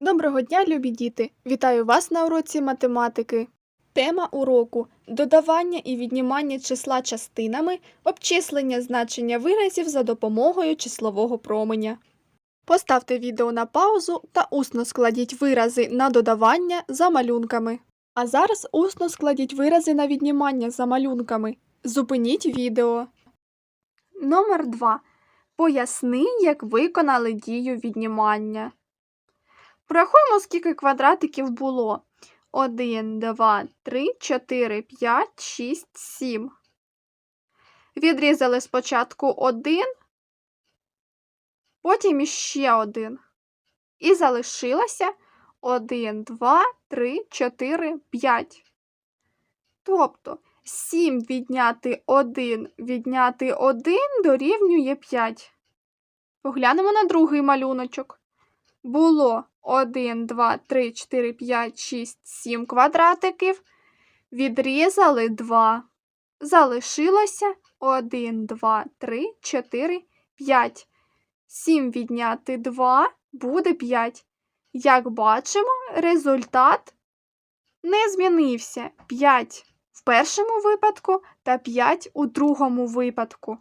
Доброго дня, любі діти! Вітаю вас на уроці математики. Тема уроку додавання і віднімання числа частинами, обчислення значення виразів за допомогою числового променя. Поставте відео на паузу та усно складіть вирази на додавання за малюнками. А зараз усно складіть вирази на віднімання за малюнками. Зупиніть відео. Номер 2. Поясни, як виконали дію віднімання. Порахуємо, скільки квадратиків було. 1, 2, 3, 4, 5, 6, 7. Відрізали спочатку 1, потім іще 1. І залишилося 1, 2, 3, 4, 5. Тобто 7 відняти 1 відняти 1 дорівнює 5. Поглянемо на другий малюночок. Було 1, 2, 3, 4, 5, 6, 7 квадратиків. Відрізали 2. Залишилося 1, 2, 3, 4, 5. 7 відняти 2 буде 5. Як бачимо, результат не змінився. 5 в першому випадку та 5 у другому випадку.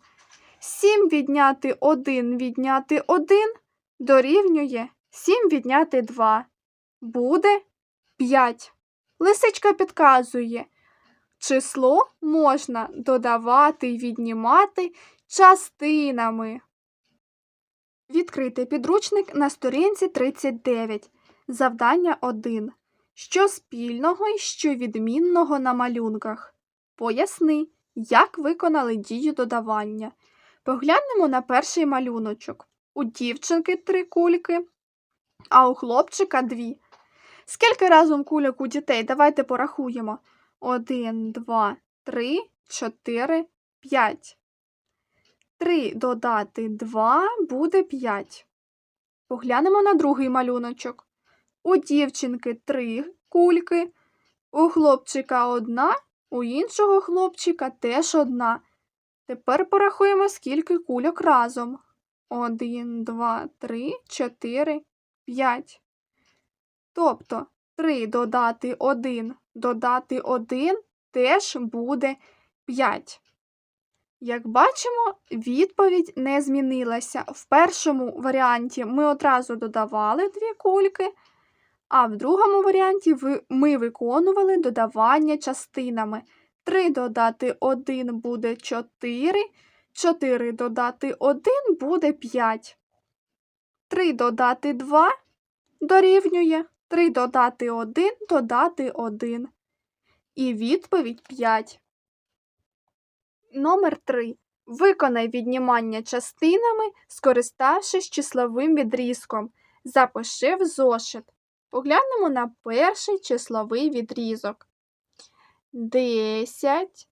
7 відняти 1 відняти 1 дорівнює 7 відняти 2. Буде 5. Лисичка підказує. Число можна додавати і віднімати частинами. Відкрити підручник на сторінці 39. Завдання 1. Що спільного і що відмінного на малюнках? Поясни, як виконали дію додавання. Поглянемо на перший малюночок. У дівчинки три кульки, а у хлопчика дві. Скільки разом кульок у дітей? Давайте порахуємо. Один, два, три, чотири, п'ять. Три додати два буде п'ять. Поглянемо на другий малюночок. У дівчинки три кульки, у хлопчика одна, у іншого хлопчика теж одна. Тепер порахуємо, скільки кульок разом. Один, два, три, чотири, п'ять. Тобто 3 додати 1 додати 1 теж буде 5. Як бачимо, відповідь не змінилася. В першому варіанті ми одразу додавали дві кульки, а в другому варіанті ми виконували додавання частинами. 3 додати 1 буде 4, 4 додати 1 буде 5. 3 додати 2 дорівнює 3 додати 1 додати 1. І відповідь 5. Номер 3. Виконай віднімання частинами, скориставшись числовим відрізком. Запиши в зошит. Поглянемо на перший числовий відрізок. 10.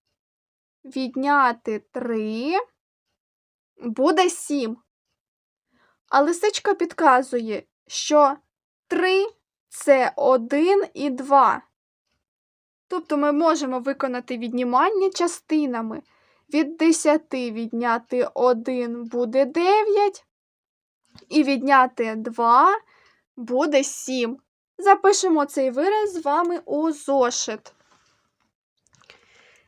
Відняти 3 буде 7. А лисичка підказує, що 3 це 1 і 2. Тобто ми можемо виконати віднімання частинами. Від 10 відняти 1 буде 9, і відняти 2 буде 7. Запишемо цей вираз з вами у зошит.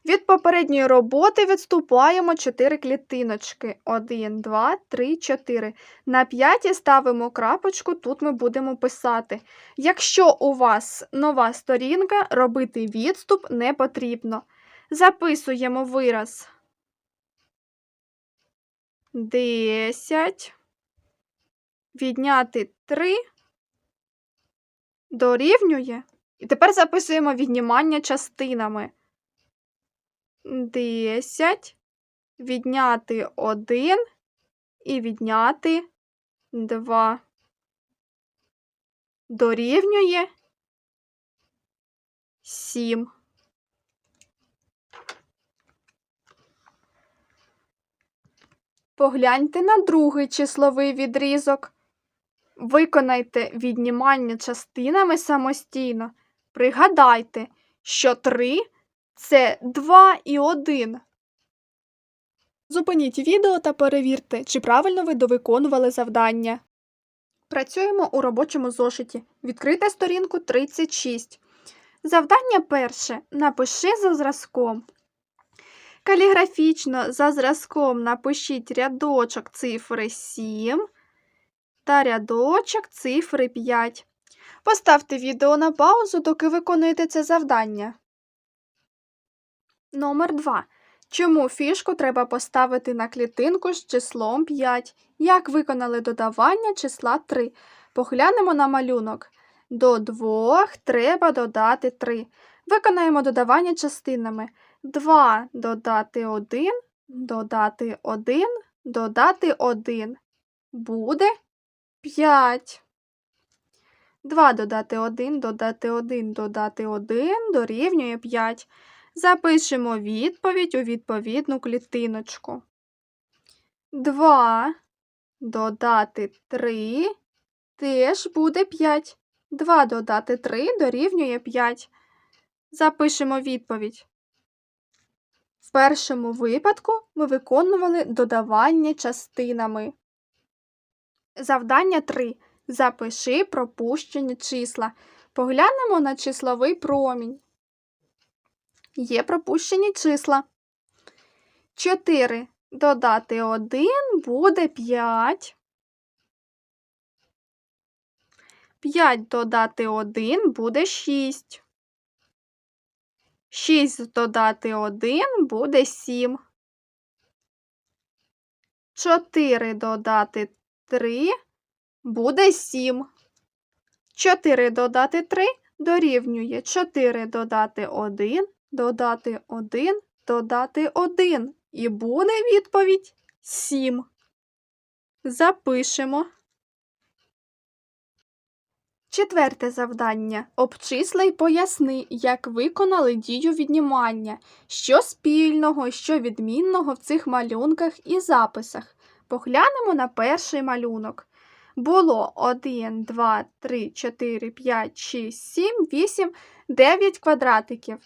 Від попередньої роботи відступаємо 4 клітиночки. 1, 2, 3, 4. На 5 ставимо крапочку, тут ми будемо писати. Якщо у вас нова сторінка, робити відступ не потрібно. Записуємо вираз 10. Відняти 3 дорівнює. І тепер записуємо віднімання частинами. 10, відняти 1 і відняти 2. Дорівнює 7. Погляньте на другий числовий відрізок. Виконайте віднімання частинами самостійно. Пригадайте, що 3 це 2 і 1. Зупиніть відео та перевірте, чи правильно ви довиконували завдання. Працюємо у робочому зошиті. Відкрийте сторінку 36. Завдання перше. Напиши за зразком. Каліграфічно за зразком напишіть рядочок цифри 7 та рядочок цифри 5. Поставте відео на паузу, доки виконуєте це завдання. Номер 2. Чому фішку треба поставити на клітинку з числом 5? Як виконали додавання числа 3? Поглянемо на малюнок. До 2 треба додати 3. Виконаємо додавання частинами. 2 додати 1, додати 1, додати 1. Буде 5. 2 додати 1, додати 1, додати 1 дорівнює 5. Запишемо відповідь у відповідну клітиночку. 2 додати 3 теж буде 5. 2 додати 3 дорівнює 5. Запишемо відповідь. В першому випадку ми виконували додавання частинами. Завдання 3. Запиши пропущені числа. Поглянемо на числовий промінь. Є пропущені числа. 4 додати 1 буде 5. 5 додати 1 буде 6. 6 додати 1 буде 7. 4 додати 3 буде 7. 4 додати 3 дорівнює 4 додати 1, додати 1, додати 1. І буде відповідь 7. Запишемо. Четверте завдання. Обчисли й поясни, як виконали дію віднімання, що спільного, що відмінного в цих малюнках і записах. Поглянемо на перший малюнок. Було 1, 2, 3, 4, 5, 6, 7, 8, 9 квадратиків.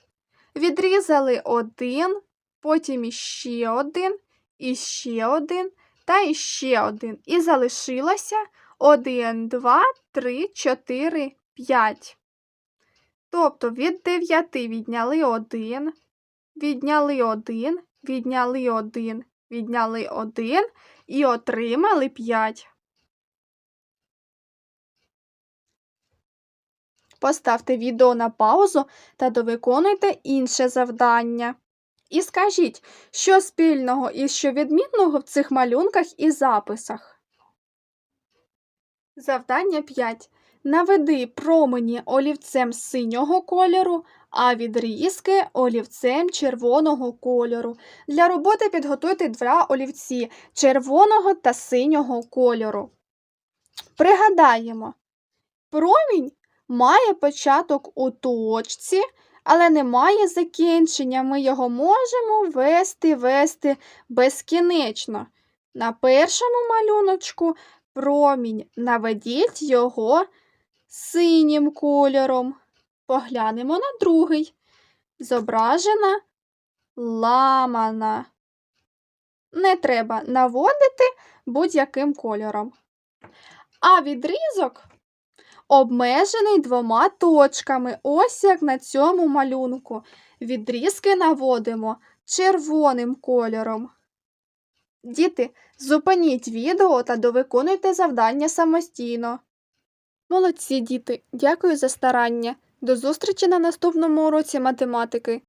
Відрізали один, потім іще один, іще один та іще один. І залишилося 1, 2, 3, 4, 5. Тобто від 9 відняли 1, відняли 1, відняли 1, відняли 1 і отримали 5. Поставте відео на паузу та довиконуйте інше завдання. І скажіть, що спільного і що відмінного в цих малюнках і записах. Завдання 5. Наведи промені олівцем синього кольору, а відрізки олівцем червоного кольору. Для роботи підготуйте два олівці червоного та синього кольору. Пригадаємо, промінь має початок у точці, але не має закінчення. Ми його можемо вести, вести безкінечно. На першому малюночку промінь наведіть його синім кольором. Поглянемо на другий. Зображена ламана. Не треба наводити будь-яким кольором. А відрізок обмежений двома точками, ось як на цьому малюнку. Відрізки наводимо червоним кольором. Діти, зупиніть відео та довиконуйте завдання самостійно. Молодці, діти, дякую за старання. До зустрічі на наступному уроці математики.